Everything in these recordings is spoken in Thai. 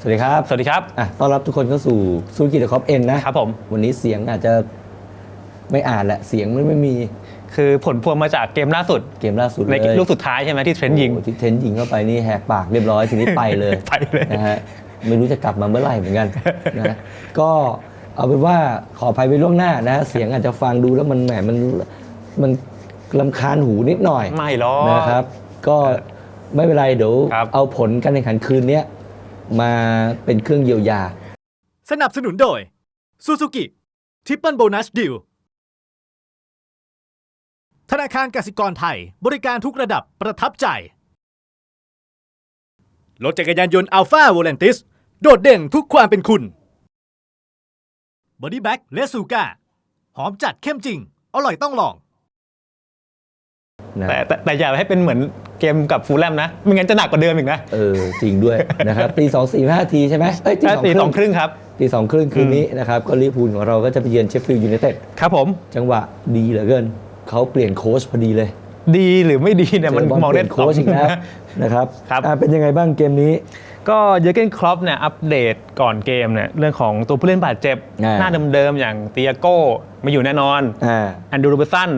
สวัสดีครับสวัสดีครับอะต้อนรับทุกคนเข้าสู่ซูกิเดอะคอปเอ็นนะครับผม วันนี้เสียงอาจจะไม่อ่านแหละเสียงไม่ไม่มีคือผลพวงมาจากเกมล่าสุด เกมล่าสุดในเลยลูกสุดท้ายใช่ไหมที่เทรนด์ยิงโอ้โหที่เทรนด์ยิงเข้าไปนี่แหกปากเรียบร้อยทีนี้ไปเลย ไปเลย นะฮะไม่รู้จะกลับมาเมื่อไหร่เหมือนกันนะก็เอาเป็นว่าขออภัยไปล่วงหน้านะ เสียงอาจจะฟังดูแล้วมันแหมมันมันลำคาญหูนิดหน่อยไม่หรอก นะครับ ก็ไม่เป็นไรเดี๋ยวครับ เอาผลการแข่งขันคืนเนี้ย มาเป็นเครื่องเยียวยา สนับสนุนโดย Suzuki Triple Bonus Deal ธนาคารกสิกรไทยบริการทุกระดับประทับใจ รถจักรยานยนต์ Alpha v o l a n t i s โดดเด่นทุกความเป็นคุณ Body Bag และซูก้าหอมจัดเข้มจริง อร่อยต้องลอง นะแต่แต่แต่อย่าให้เป็นเหมือนเกมกับฟูลแลมนะไม่งั้นจะหนักกว่าเดิมอีกนะ เออจริงด้วยนะครับตีสองสี่ห้าทีใช่ไหมเอ้ยตีถ้าสองตีสองคครึ่งรึ่งครับตีสองครึ่งคืนนี้นะครับก็ลิเวอร์พูลของเราก็จะไปเยือนเชฟฟิลด์ยูไนเต็ดครับผม จังหวะดีเหลือเกินเขาเปลี่ยนโค้ชพอดีเลย ดีหรือไม่ดีเนี่ยมันเจบลมองเปได้ลี่ยนโค้ชอีกแล้วนะครับครับอะเป็นยังไงบ้างเกมนี้ ก็เยอร์เกนครอปเนี่ยอัปเดตก่อนเกมเนี่ยเรื่องของตัวผู้เล่นบาดเจ็บอ่าหน้าเดิมๆอย่างเตียโก้ไม่อยู่แน่นอนอ่าแอนดรูโรเบร์สัน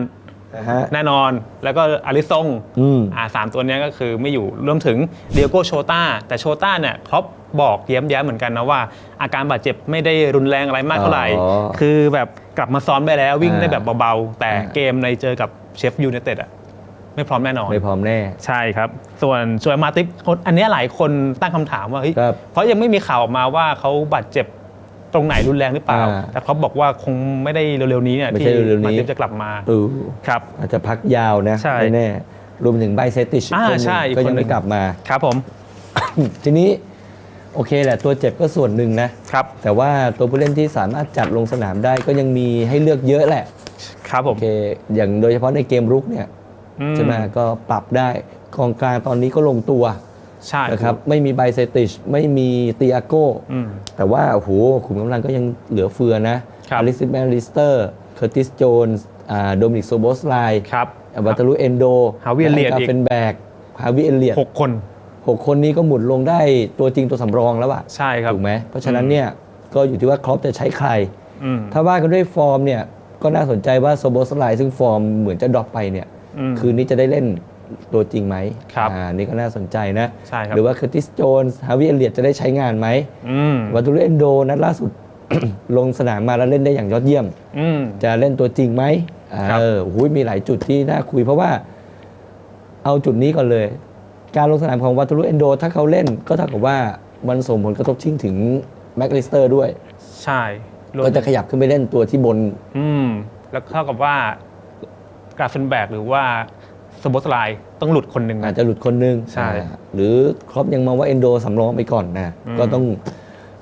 นะฮะ แน่นอนแล้วก็อาริซงอืม อ่าสามตัวเนี้ยก็คือไม่อยู่รวมถึงเดียโกโชตาแต่โชตาเนี่ยครอปบอกแย้มๆเหมือนกันนะว่า อาการบาดเจ็บไม่ได้รุนแรงอะไรมากเท่าไหร่ อ๋อคือแบบกลับมาซ้อมได้แล้ววิ่งอ่าได้แบบเบาๆ แต่อ่า เกมในเจอกับเชฟยูไนเต็ดอะไม่พร้อมแน่นอน ไม่พร้อมแน่ ใช่ครับ ส่วนส่วนมาติฟอันเนี้ยหลายคนตั้งคำถามว่าเฮ้ยครับเพราะยังไม่มีข่าวออกมาว่าเขาบาดเจ็บ ตรงไหนรุนแรงหรือเปล่า อ่าแต่เขาบอกว่าคงไม่ได้เร็วๆนี้เนี่ยไม่ที่ใช่เร็วๆนี้ มาติฟจะกลับมาเออครับ อาจจะพักยาวนะใช่ไม่แน่รวมถึงไบเซติชอ่าคนหนึ่งใช่อีกก็คนยังหนึ่ไม่ง กลับมา ครับผมทีนี้โอเคแหละตัวเจ็บก็ส่วนหนึ่งนะ ครับแต่ว่าตัวผู้เล่นที่สามารถจัดลงสนามได้ก็ยังมีให้เลือกเยอะแหละครับผโอมเคอย่างโดยเฉพาะในเกมรุกเนี่ยอื ใช่ไหมก็ปรับได้กองกลางตอนนี้ก็ลงตัว ใช่นะครับไม่มีไบเซติชไม่มีเตียโก้อืมแต่ว่าโอ้โหขุมกำลังก็ยังเหลือเฟือนะครับอลิซิแมริสเตอร์เคอร์ติสโจนส์โดมินิกโซโบสไลครับวัตาลุเอนโด Harvey Elliott อีกเฟนแบกฮาวิเอเลียหกคนหกคนนี้ก็หมุนลงได้ตัวจริงตัวสำรองแล้วอะใช่ครับถูกไหมเพราะฉะนั้นเนี่ยก็อยู่ที่ว่าครอปจะใช้ใครอืมถ้าว่ากันด้วยฟอร์มเนี่ยก็น่าสนใจว่าโซโบสไลซึ่งฟอร์มเหมือนจะดรอปไปเนี่ยอืมคืนนี้จะได้เล่น ตัวจริงไหมครับอ่านี่ก็น่าสนใจนะ ใช่ครับหรือว่าเคอร์ติสโจนส์ฮาวิเอเลียตจะได้ใช้งานไหมอืมวัตถุเอนโดนัดล่าสุด ลงสนามมาแล้วเล่นได้อย่างยอดเยี่ยม อืม จะเล่นตัวจริงไหมอ่าครับ เออโอ้โหมีหลายจุดที่น่าคุยเพราะว่าเอาจุดนี้ก่อนเลย การลงสนามของวัตถุเอนโด ถ้าเขาเล่นก็เท่ากับว่ามันส่งผลกระทบชิงถึงแม็กลิสเตอร์ด้วย ใช่รวมก็จะขยับขึ้นไปเล่นตัวที่บน อืม แล้วเท่ากับว่ากราฟเฟนแบกหรือว่า สโบสไลต้องหลุดคนหนึ่ง อาจนะจะหลุดคนนึงใช่อ่าหรือครอปยังมองว่าเอนโดสำรองไปก่อนนะอืมก็ต้อง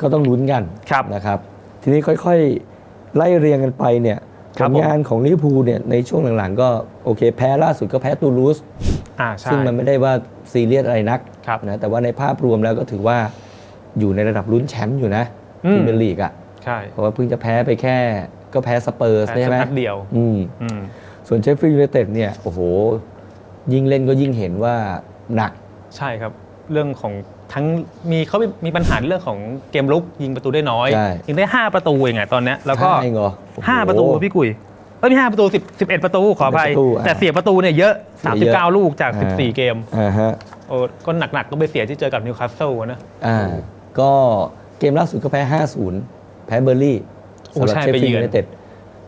ก็ต้องลุ้นกันครับนะครับ ทีนี้ค่อยๆ ไล่เรียงกันไปเนี่ยผครับลผมงานของลิเวอร์พูลเนี่ยในช่วงหลังๆ ก็โอเคแพ้ล่าสุดก็แพ้ตูลูสอ่าใช่ซึ่งมันไม่ได้ว่าซีเรียสอะไรนักครับนะแต่ว่าในภาพรวมแล้วก็ถือว่าอยู่ในระดับลุ้นแชมป์อยู่นะอืมพรีเมียร์ลีกอะใช่เพราะว่าเพิ่งจะแพ้ไปแค่ก็แพ้สเปอร์สแพ้ใช่ไหมสักนัดเดียวอืมอืมส่วนเชฟฟิลด์ยูไนเต็ดเนี่ย โอ้โห ยิ่งเล่นก็ยิ่งเห็นว่าหนัก ใช่ครับ เรื่องของทั้งมีเขามีมีปัญหาเรื่องของเกมลุกยิงประตูได้น้อย ใช่ ยิงได้ 5 ประตูเองอะตอนเนี้ยแล้วก็ ใช่เหรอโอ้โ5ประตูพี่กุยเอ้ยไม่ห้าประตู10 11 ประตูขออภัย11ประตูอะแต่เสียประตูเนี่ยเยอะเสียเยอะ39 ลูกจาก อ่า 14 เกมอ่าฮะโอ้ก็หนักๆก็ไปเสียที่เจอกับนิวคาสเซิลนะ อ่าก็เกมล่าสุดก็แพ้ 5-0 แพ้เบอร์ลี่โอ้สำหรับใช่เชฟไปฟิลเยืด์อน ยูไนเต็ด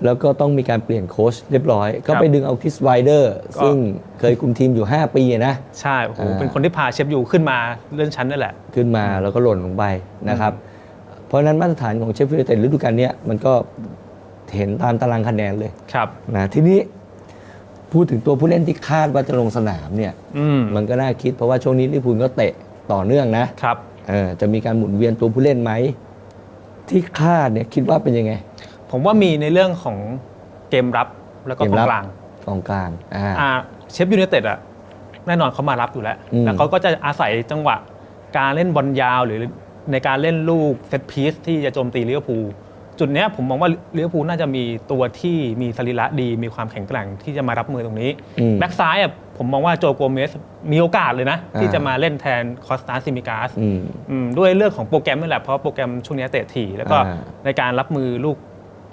แล้วก็ต้องมีการเปลี่ยนโค้ชเรียบร้อย ก็ครับไปดึงเอาคิสไวเดอร์ก็ซึ่งเคยคุมทีมอยู่ 5 ปีนะ ใช่โอ้โหอ่าเป็นคนที่พาเชฟยูขึ้นมาเลื่อนชั้นนั่นแหละ ขึ้นมาแล้วก็หล่นลงไปนะครับ เพราะฉะนั้นมาตรฐานของเชฟฟิลด์ยูไนเต็ดฤดูกาลเนี้ยมันก็เห็นตามตารางคะแนนเลยครับนะทีนี้พูดถึงตัวผู้เล่นที่คาดว่าจะลงสนามเนี่ยอืมมันก็น่าคิดเพราะว่าช่วงนี้ลิเวอร์พูลก็เตะต่อเนื่องนะครับเออจะมีการหมุนเวียนตัวผู้เล่นไหมที่คาดเนี่ยคิดว่าเป็นยังไง ผมว่ามีในเรื่องของเกมรับแล้วก็เกกมองรับกลางกองกลางอ่าอ่าเชฟยูไนเต็ดอะแน่นอนเขามารับอยู่แล้วอืมแล้วเขาก็จะอาศัยจังหวะการเล่นบอลยาวหรือในการเล่นลูกเซตพีซที่จะโจมตีลิเวอร์พูลจุดเนี้ยผมมองว่าลิเวอร์พูลน่าจะมีตัวที่มีสรีระดีมีความแข็งแกร่งที่จะมารับมือตรงนี้อืมแบ็กซ้ายอะผมมองว่าโจโกเมสมีโอกาสเลยนะอ่าที่จะมาเล่นแทนคอสตาซิมิกาสอืมอืมด้วยเรื่องของโปรแกรมนี่แหละเพราะโปรแกรมช่วงนี้เตะถี่ แล้วก็อ่าในการรับมือลูก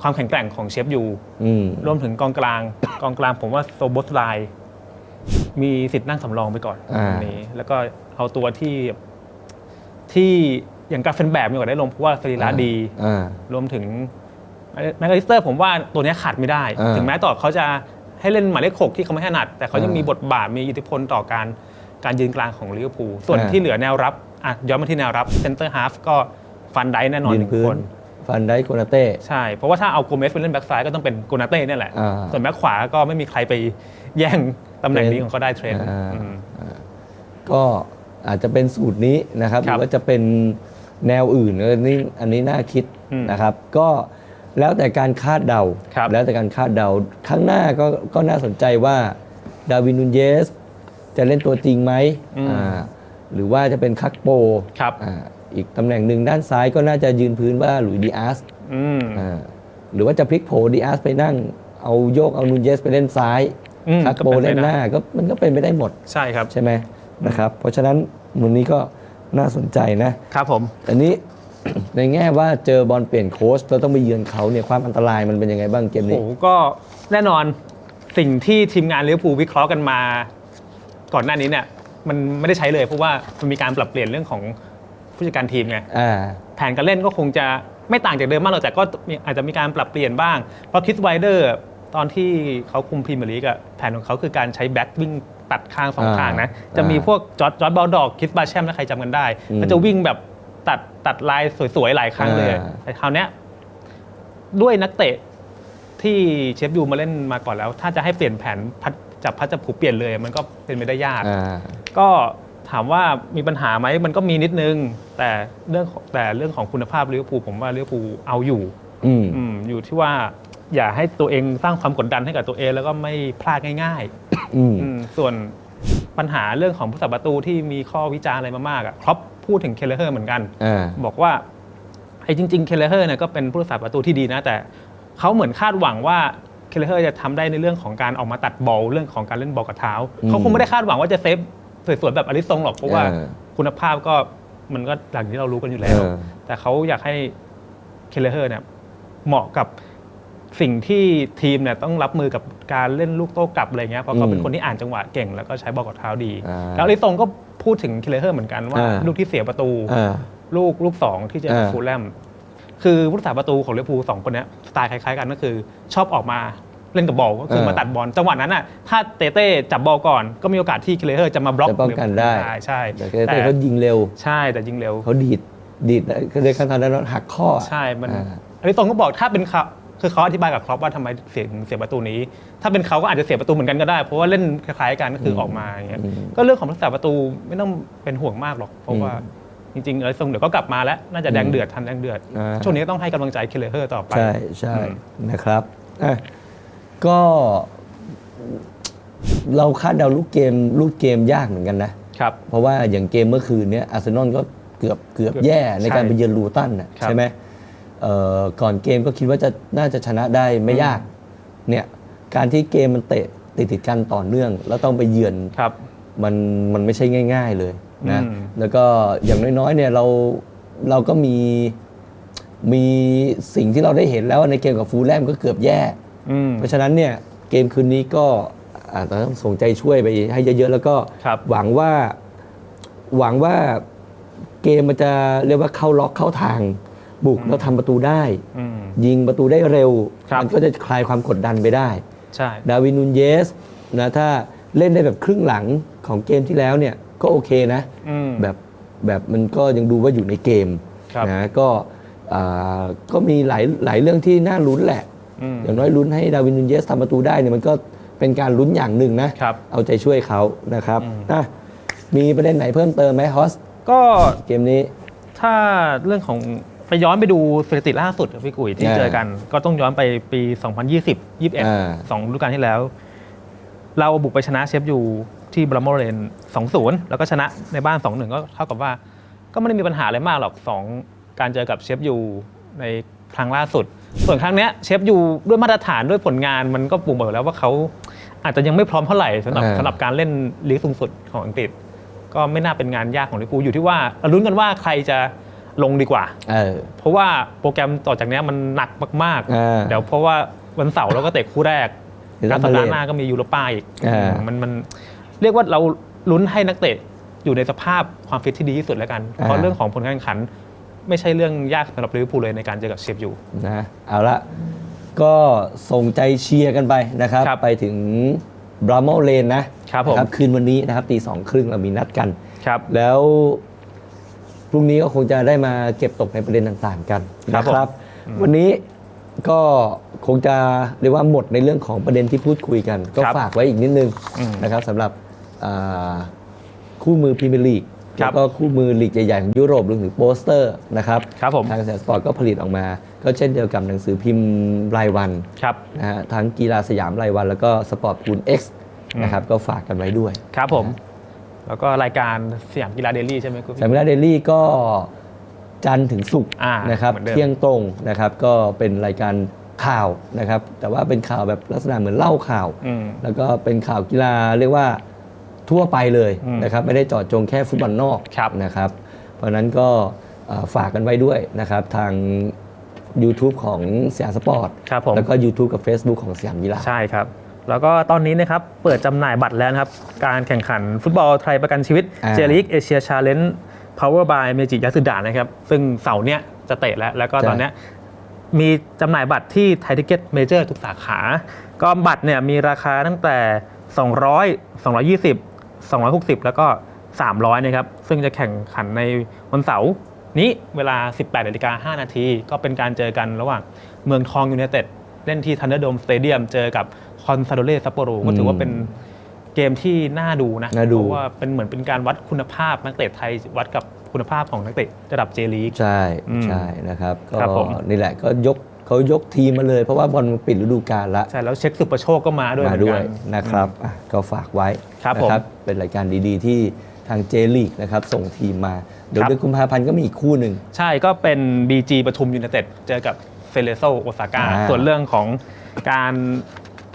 ความแข็งแกร่งของเชฟยูอืมรวมถึงกองกลาง กองกลางผมว่าโซโบสไลมีสิทธิ์นั่งสำรองไปก่อนอ่า ตรงนี้ แล้วก็เอาตัวที่ที่อย่างกราเฟนแบบมีโอกาสได้ลงเพราะว่าสรีระดี อ่า รวมถึงแมคคาลิสเตอร์ผมว่าตัวเนี้ยขาดไม่ได้ อ่าถึงแม้ต่อเขาจะให้เล่นหมายเลขหกที่เขาไม่ถนัด แต่เขายังอ่ามีมีบทบาทมีอิทธิพลต่อการการยืนกลางของลิเวอร์พูลส่วนอ่าที่เหลือแนวรับอะย้อนมาที่แนวรับเซนเตอร์ฮาฟก็ฟันไดแน่นอนยืหนนึ่งพื้คนน ฟันได้โกนาเต้ ใช่ เพราะว่าถ้าเอาโกเมสไปเล่นแบ็กซ้ายก็ต้องเป็นโกนาเต้เนี่ยแหละ อ่า ส่วนแบ็กขวาก็ไม่มีใครไปแย่งตำแหน่งนี้ของเขาได้เทรนด์อ่าอืมก็อาจจะเป็นสูตรนี้นะครับหครัรืบอว่าจะเป็นแนวอื่นเออนี่อันนี้น่าคิดอืมนะครับ ก็แล้วแต่การคาดเดา ครับ แล้วแต่การคาดเดาข้างหน้าก็ก็น่าสนใจว่าดาวินนูนเยส จะเล่นตัวจริงไหมอ่า หรือว่าจะเป็นคักโปครับอ่าอีกตำแหน่งหนึ่งด้านซ้ายก็น่าจะยืนพื้นว่าหลุยส์ดีอาร์สอืมอ่าหรือว่าจะพลิกโผดีอาร์สไปนั่ง เอาโยกเอานูนเยสไปเล่นซ้ายอืมคักก็โปเป็นไปเล่นหได้น้าก็มันก็เป็นไปได้หมดใช่ครับ ใช่ไหมนะครับ เพราะฉะนั้นมุมนี้ก็น่าสนใจนะ ครับผม อันนี้ ในแง่ว่าเจอบอลเปลี่ยนโค้ชเราต้องไปเยือนเขาเนี่ยความอันตรายมันเป็นยังไงบ้างเกมโอ้นี้โหก็แน่นอนสิ่งที่ทีมงานลิเวอร์พูลวิเคราะห์กันมา ก่อนหน้านี้เนี่ย มันไม่ได้ใช้เลยเพราะว่ามันมีการปรับเปลี่ยนเรื่องของผู้จัดการทีมไงอ่า แผนการเล่นก็คงจะไม่ต่างจากเดิมมากหรอกแต่ก็มีอาจจะมีการปรับเปลี่ยนบ้าง เพราะคิสไวเดอร์ตอนที่เขาคุมพรีเมียร์ลีกอะแผนของเขาคือการใช้แบ็ควิ่งตัดข้างสองอ่าข้างนะอ่าจะมีพวกจอร์ดจอร์ดบอลดอกคิสบาแชมถ้าใครจำกันได้อืมก็จะวิ่งแบบตัดตัดลายสวยๆหลายครั้งเลยอ่า แต่คราวเนี้ยด้วยนักเตะที่เชฟยูมาเล่นมาก่อนแล้ว ถ้าจะให้เปลี่ยนแผนพัดจับพัดจับผูเปลี่ยนเลย มันก็เป็นไปได้ยาก อ่า ก็ถามว่ามีปัญหาไหมมันก็มีนิดนึง แต่เรื่องของแต่เรื่องของคุณภาพลิเวอร์พูลผมว่าลิเวอร์พูลเอาอยู่อืมอืมอยู่ที่ว่าอย่าให้ตัวเองสร้างความกดดันให้กับตัวเอง แล้วก็ไม่พลาดง่าย อืมๆ อืมส่วนปัญหาเรื่องของผู้สับประตูที่มีข้อวิจารณ์อะไรมามากอะครอปพูดถึงเคเลเฮอร์เหมือนกัน อ่า บอกว่าไอ้จริง ๆ เคเลเฮอร์เนี่ยก็เป็นผู้รักษาประตูที่ดีนะ แต่เขาเหมือนคาดหวังว่าเคเลเฮอร์จะทำได้ในเรื่องของการออกมาตัดบอลเรื่องของการเล่นบอลกับเท้า อืม เขาคงไม่ได้คาดหวังว่าจะเซฟ สวยๆแบบอลิซงหรอกเพราะว่าเออคุณภาพก็มันก็หลังที่เรารู้กันอยู่แล้ว เออ แต่เขาอยากให้เคเลเฮอร์เนี่ยเหมาะกับสิ่งที่ทีมเนี่ยต้องรับมือกับการเล่นลูกโต้กลับอะไรเงี้ยเพราะเขาเป็นคนที่อ่านจังหวะเก่งแล้วก็ใช้บอลกับเท้าดี อ่าแล้วอลิซงก็พูดถึงเคเลเฮอร์เหมือนกันว่าอ่า ลูกที่เสียประตู อ่า ลูกลูกสองที่เจอกับอ่าฟูลแลมคือผู้รักษาประตูของลิเวอร์พูลสองคนเนี้ยสไตล์คล้ายๆกันก็คือ ชอบออกมา เล่นกับบอลก็คือมาตัดบอลจังหวะนั้นน่ะถ้าเตเต้จับบอลก่อนก็มีโอกาสที่เคเลเฮอร์จะมาบล็อกจะป้องกันได้ใช่ใช่แต่เต้เขายิงเร็ว ใช่แต่ยิงเร็วเขาดีดดีดก็เลยขั้นตอนนั้นหักข้อใช่มันอ่าอันนี้ตรงก็บอกถ้าเป็นเขาคือเขาอธิบายกับครอปว่าทำไมเสียเสียประตูนี้ ถ้าเป็นเขาก็อาจจะเสียประตูเหมือนกันก็ได้ เพราะว่าเล่นคล้ายๆกันก็คือออกมาอย่างเงี้ยอืมก็เรื่องของรักษาประตูไม่ต้องเป็นห่วงมากหรอก เพราะว่าอืจริงๆเออทรงเดี๋ยวก็กลับมาแล้ว น่าจะแดงเดือดทันแดงเดือดอ่าช่วงนี้ก็ต้องให้กำลังใจเคเลเฮอร์ต่อไป ใช่ใช่อืมนะครับอะ ก็เราคาดเดาลูกเกมลูกเกมยากเหมือนกันนะ ครับ เพราะว่าอย่างเกมเมื่อคืนเนี้ยอาร์เซนอลก็เกือบเกือบเกือบแย่ในการใช่ไปเยือนลูตันน่ะครับใช่ไหมเอ่อก่อนเกมก็คิดว่าจะน่าจะชนะได้ไม่ยากเนี่ยการที่เกมมันเตะติดติดๆกันต่อเนื่อง แล้วต้องไปเยือนครับมันมันไม่ใช่ง่าย ๆเลยนะอืมแล้วก็อย่างน้อยๆเนี่ยเราเราก็มีมีสิ่งที่เราได้เห็นแล้วในเกมกับฟูลแลมก็เกือบแย่ อืมเพราะฉะนั้นเนี่ยเกมคืนนี้ก็อาจจะต้องส่งใจช่วยไปให้เยอะๆ แล้วก็ครับหวังว่าหวังว่าเกมมันจะเรียกว่าเข้าล็อกเข้าทาง บุกแล้วทำประตูได้ อืม ยิงประตูได้เร็ว ครับ มัก็จะคลายความกดดันไปได้ ใช่ ดาวินนูนเยสนะถ้าเล่นได้แบบครึ่งหลังของเกมที่แล้วเนี่ยก็โอเคนะ อืม แบบแบบมันก็ยังดูว่าอยู่ในเกมครับนะก็อ่าก็มีหลายหลายเรื่องที่น่าลุ้นแหละ อืมอย่างน้อยลุ้นให้ดาวินนูนเยสทำประตูได้เนี่ยมันก็เป็นการลุ้นอย่างหนึ่งนะ ครับ เอาใจช่วยเขานะครับอืมอะมีประเด็นไหนเพิ่มเติมไหมฮอสก็เกมนี้ ถ้าเรื่องของไปย้อนไปดูสถิติล่าสุดกับพี่กุ๋ยที่อ่าเจอกัน ก็ต้องย้อนไปปี 2020 อ่า 21สองฤดูกาลที่แล้ว เราบุกไปชนะเชฟยูที่บรัมโมเรน2-0 แล้วก็ชนะในบ้าน 2-1 ก็เท่ากับว่า ก็ไม่ได้มีปัญหาอะไรมากหรอก2การเจอกับเชฟยูในครั้งล่าสุด ส่วนครั้งเนี้ยเชฟยูด้วยมาตรฐานด้วยผลงานมันก็ปูบอกแล้วว่าเขาอาจจะยังไม่พร้อมเท่าไหร่สำหรับอ่าสำหรับการเล่นลีกสูงสุดของอังกฤษ ก็ไม่น่าเป็นงานยากของลิเวอร์พูลอยู่ที่ว่าเราลุ้นกันว่าใครจะลงดีกว่า เออ เพราะว่าโปรแกรมต่อจากเนี้ยมันหนักมากอ่าๆเดี๋ยวเพราะว่าวันเสาร์เราก็เตะคู่แรกเดี๋ยวการต้องสัปมาดาเล่นห์หน้าก็มียูโรป้าอีกอ่า มันมันเรียกว่าเราลุ้นให้นักเตะอยู่ในสภาพความฟิตที่ดีที่สุดแล้วกัน เพราะเรื่องของผลการแข่งขัน ไม่ใช่เรื่องยากสำหรับลิเวอร์พูลเลยในการเจอกับเชฟยูนะเอาละก็ส่งใจเชียร์กันไปนะครับ ครับไปถึงบราโมเลนนะครับผม นะคืนวันนี้นะครับตีสองครึ่งเรามีนัดกัน ครับ แล้วพรุ่งนี้ก็คงจะได้มาเก็บตกในประเด็นต่างๆกันครับนะครับ วันนี้ก็คงจะเรียกว่าหมดในเรื่องของประเด็นที่พูดคุยกัน ก็ครับฝากไว้อีกนิดนึงอืมนะครับสำหรับอ่าคู่มือพรีเมียร์ลีกครั แล้บวก็คู่มือลีกใหญ่ๆของยุโรปรวมถึงโปสเตอร์นะครับครับผมทางแสนสปอร์ตก็ผลิตออกมา ก็เช่นเดียวกับหนังสือพิมพ์รายวันครับนะฮะทั้งกีฬาสยามรายวัน แล้วก็สปอร์ตคูณ X นะครับก็ฝากกันไว้ด้วยครับผม แล้วก็รายการสยามกีฬาเดลี่ใช่ไหมคุณสามมิลาเดลี่ก็จันทร์ถึงศุกร์อ่านะครับเหมือนเดิมเที่ยงตรงนะครับก็เป็นรายการข่าวนะครับแต่ว่าเป็นข่าวแบบลักษณะเหมือนเล่าข่าวอืมแล้วก็เป็นข่าวกีฬาเรียกว่า ทั่วไปเลยอืมนะครับไม่ได้เจาะจงแค่ฟุตบอลนอกครับนะครับ เพราะฉะนั้นก็เอ่อฝากกันไว้ด้วยนะครับทาง YouTube ของสยามสปอร์ตครับผมแล้วก็ YouTube กับ Facebook ของสยามกีฬาใช่ครับแล้วก็ตอนนี้นะครับเปิดจำหน่ายบัตรแล้วนะครับ การแข่งขันฟุตบอลไทยประกันชีวิตอ่าเจลิกเอเชียชาเลนจ์ power by เมจิยาสุดานะครับ ซึ่งเสาร์เนี้ยจะเตะแล้ว แล้วก็ตอนเนี้ยมีจำหน่ายบัตรที่ไทยทิเก็ตเมเจอร์ทุกสาขา ก็บัตรเนี่ยมีราคาตั้งแต่ 200 220 260 แล้วก็ 300นะครับซึ่งจะแข่งขันในวันเสาร์นี้เวลา 18นาฬิกา5นาทีก็เป็นการเจอกันระหว่างเมืองทองยูไนเต็ดเล่นที่ทันเดอร์โดมสเตเดียมเจอกับคอนซาโดเล่ซัปโปโรก็ถือว่าเป็นเกมที่น่าดูนะน่าดูเพราะว่าเป็นเหมือนเป็นการวัดคุณภาพนักเตะไทยวัดกับคุณภาพของนักเตะระดับเจลีกใช่อืมใช่นะครับก็ครับผมนี่แหละก็ยก เขายกทีมมาเลย เพราะว่าบอลมันปิดฤดูกาลละใช่แล้วเช็คสุประโชคก็มาด้วยมาเหมือนด้วกัยนนะครับอะก็ฝากไว้ครับนะผมเป็นรายการดีๆ ที่ทางเจลีกนะครับส่งทีมมา เดี๋ยวครับเดือนกุมภาพันธ์ก็มีอีกคู่หนึ่งใช่ก็เป็น BG ปทุมยูไนเต็ดเจอกับเซเลโซโอซาก้าอ่าส่วนเรื่องของการ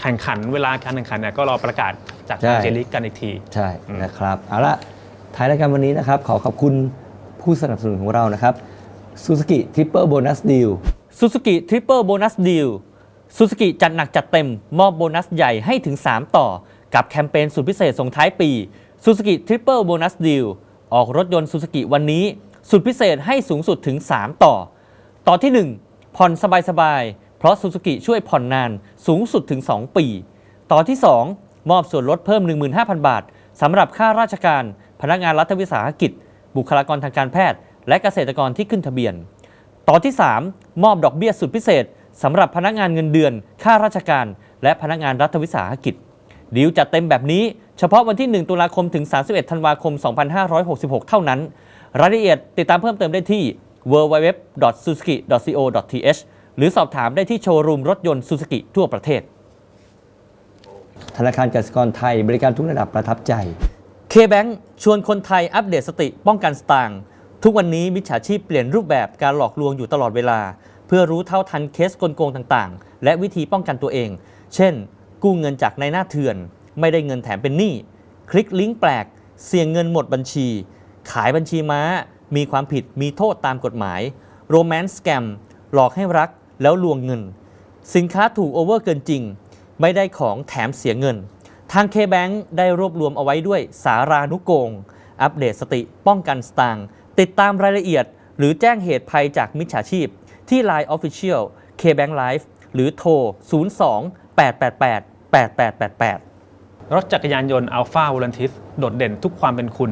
แข่งขันเวลาการแข่งขันเนี่ยก็รอประกาศจากใช่ทางเจลิกกันอีกที ใช่นะครับเอาละท้ายรายการวันนี้นะครับ ขอขอบคุณผู้สนับสนุนของเรานะครับ Suzuki Triple Bonus Deal Suzuki Triple Bonus Deal Suzuki จัดหนักจัดเต็ม มอบโบนัสใหญ่ให้ถึง 3 ต่อ กับแคมเปญสุดพิเศษส่งท้ายปี Suzuki Triple Bonus Deal ออกรถยนต์ Suzuki วันนี้ สุดพิเศษให้สูงสุดถึง 3 ต่อ ต่อที่ 1 ผ่อนสบายๆ เพราะ Suzuki ช่วยผ่อนนานสูงสุดถึง 2 ปี ต่อที่ 2 มอบส่วนลดเพิ่ม 15,000 บาทสำหรับค่าราชการ พนักงานรัฐวิสาหกิจ บุคลากรทางการแพทย์ และเกษตรกรที่ขึ้นทะเบียน ต่อที่ 3 มอบดอกเบี้ยสุดพิเศษสำหรับพนักงานเงินเดือน ข้าราชการ และพนักงานรัฐวิสาหกิจดีลจัดเต็มแบบนี้เฉพาะวันที่ 1 ตุลาคมถึง 31 ธันวาคม 2566 เท่านั้น รายละเอียดติดตามเพิ่มเติมได้ที่ www.suzuki.co.th หรือสอบถามได้ที่โชว์รูมรถยนต์ Suzuki ทั่วประเทศ ธนาคารกสิกรไทยบริการทุกระดับประทับใจ K-Bank ชวนคนไทยอัปเดตสติป้องกันสตางค์ ทุกวันนี้มิจฉาชีพเปลี่ยนรูปแบบการหลอกลวงอยู่ตลอดเวลา เพื่อรู้เท่าทันเคสกลโกงต่างๆ และวิธีป้องกันตัวเอง เช่น กู้เงินจากในหน้าเถื่อน ไม่ได้เงินแถมเป็นหนี้คลิกลิงก์แปลก เสี่ยงเงินหมดบัญชี ขายบัญชีม้า มีความผิดมีโทษตามกฎหมายโรแมนต์สแกมหลอกให้รักแล้วลวงเงิน สินค้าถูกโอเวอร์เกินจริง ไม่ได้ของแถมเสียเงิน ทาง K-Bank ได้รวบรวมเอาไว้ด้วยสารานุโกง อัปเดตสติป้องกันสตางค์ ติดตามรายละเอียด หรือแจ้งเหตุภัยจากมิจฉาชีพ ที่ Line Official K-Bank Live หรือโทร 02 888 8888 รถจักรยานยนต์ Alpha v o l a n t i s โดดเด่นทุกความเป็นคุณ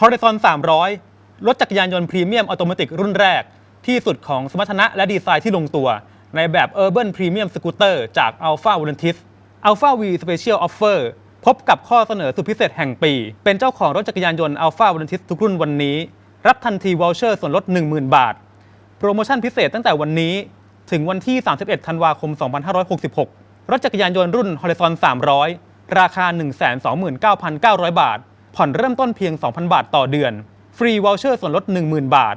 Horizon 300 รถจักรยานยนต์พรีเมียมอัตโนมัติรุ่นแรก ที่สุดของสมรรถนะและดีไซน์ที่ลงตัว ในแบบ Urban Premium Scooter จาก Alpha v o l a n t i s Alpha V Special Offer พบกับข้อเสนอสุดพิเศษแห่งปี เป็นเจ้าของรถจักรยานยนต์ Alpha v o l a n t i s ทุกรุ่นวันนี้ รับทันทีวอลเชอร์ส่วนลด 10,000 บาท โปรโมชั่นพิเศษตั้งแต่วันนี้ ถึงวันที่ 31 ธันวาคม 2566 รถจักรยานยนต์รุ่น Horizon 300 ราคา 129,900 บาท ผ่อนเริ่มต้นเพียง 2,000 บาทต่อเดือน ฟรีวอลเชอร์ส่วนลด 10,000 บาท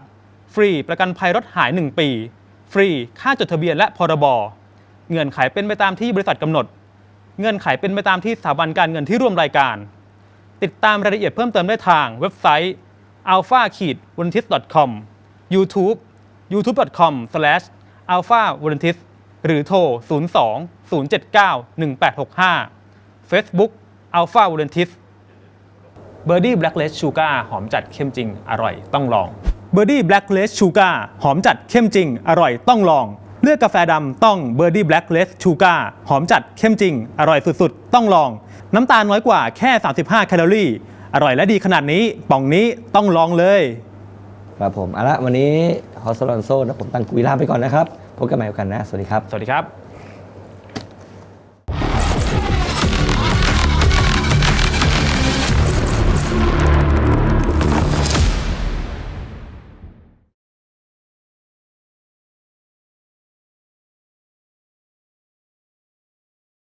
ฟรีประกันภัยรถหาย 1 ปี ฟรีค่าจดทะเบียนและพรบเงื่อนไขเป็นไปตามที่บริษัทกำหนด เงื่อนไขเป็นไปตามที่สถาบันการเงินที่ร่วมรายการ ติดตามรายละเอียดเพิ่มเติมได้ทางเว็บไซต์ alpha w a l e n t i s com YouTube youtube.com alpha v a l e n t i s หรือโทร 02 079 1865 Facebook alpha v a l e n t i s เบอร์ดี้แบล็กเลสชูการ์หอมจัดเข้มจริง อร่อยต้องลองเบอร์ดี้แบล็กเลสชูการ์หอมจัดเข้มจริง อร่อยต้องลอง เลือกกาแฟดำต้องเบอร์ดี้แบล็กเลสชูการ์หอมจัดเข้มจริง อร่อยสุดๆ ต้องลอง น้ำตาลน้อยกว่าแค่ 35 แคลอรี่ อร่อยและดีขนาดนี้ป่องนี้ต้องลองเลย ครับผมเอาละวันนี้ฮอสลอนโซและผมตังกุยลาไปก่อนนะครับพบกันใหม่โอกาสหน้าสวัสดีครับ สวัสดีครับ